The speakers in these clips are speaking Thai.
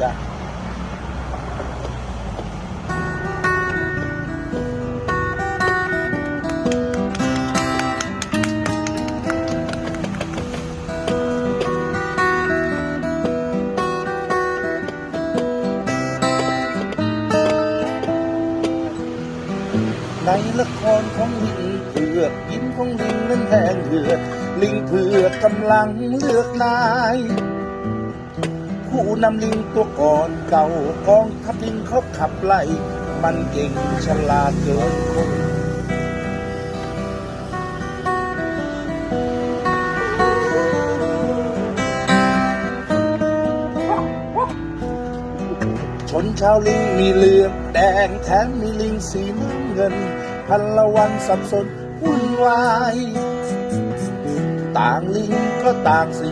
จ้ะในละครของลิงเผือกยิ้มของลิงนั้นแห้งเหือ ลิงเผือกกำลังเลือกนาย ผู้นำลิงตัวก่อนเก่ากองทัพลิงเขาขับไล่ มันเก่งฉลาดเกินคนชนชาวลิงมีเหลืองแดงแถมมีลิงสีน้ำเงิน พันละวันสับสนวุ่นวาย ต่างลิงก็ต่างสี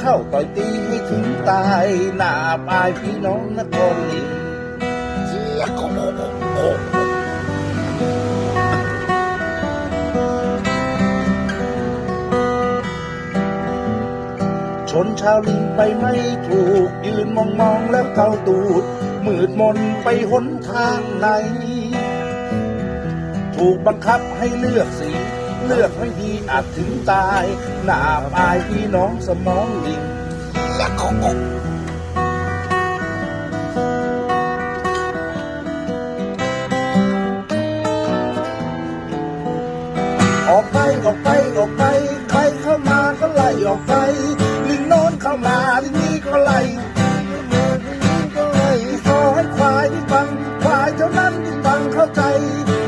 เข้าต่อยตีให้ถึงตายหน้าปลายพี่น้องนครลิงเจี๊ยกโอ้โหชนชาวลิงไปไม่ถูก ยืนมองมองแล้วเกาตูด มืดมนไปหนทางไหน ถูกบังคับให้เลือกสี เลือกไม่ดีอาจถึงตายหน้าปายพี่น้องสมองลิงและของอกออกไปออกไปออกไปใครเข้ามาก็ไล่ออกไปลิงโน้นเข้ามาลิงนี้ก็ไล่ก็ไล่ขอให้ควายที่ฟังควายเท่านั้นที่ฟังเข้าใจ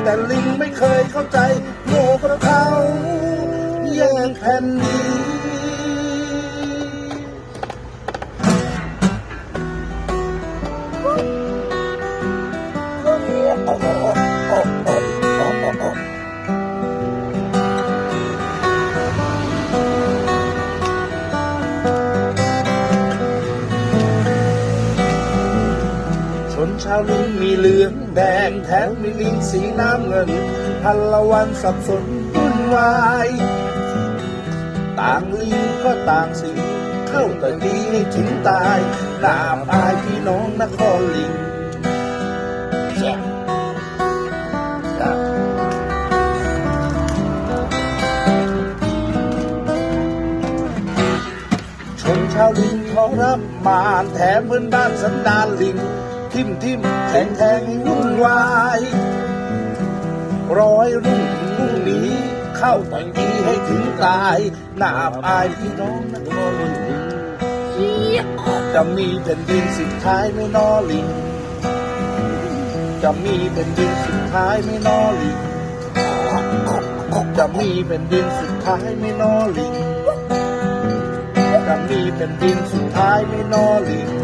แต่ลิงไม่เคยเข้าใจโง่กระเขาแย่งแผ่นดินชน ชาวลิงมีเหลืองแดงแถมมีลิงสีน้ำเงินพันละวันสับสนวุ่นวายต่างลิงก็ต่างสีเข้าแต่ดีให้ถึงตายหน้าปลายพี่น้องนครลิงแจ๊ชนชาวลิงเขารับมานแถมเหมือนบ้านสันดานลิง ทิมทิมแทงแทงวุ่นวายร้อยรุ่งรุ่งหนีเข้าแต่อยดีให้ถึงตาย หน้าปลายพี่น้องนครลิงจะมีแผ่นดินสุดท้ายไม่นอลิงจะมีแผ่นดินสุดท้ายไม่นอลิงจะมีแผ่นดินสุดท้ายไม่นอลิงจะมีแผ่นดินสุดท้ายไม่นอลิง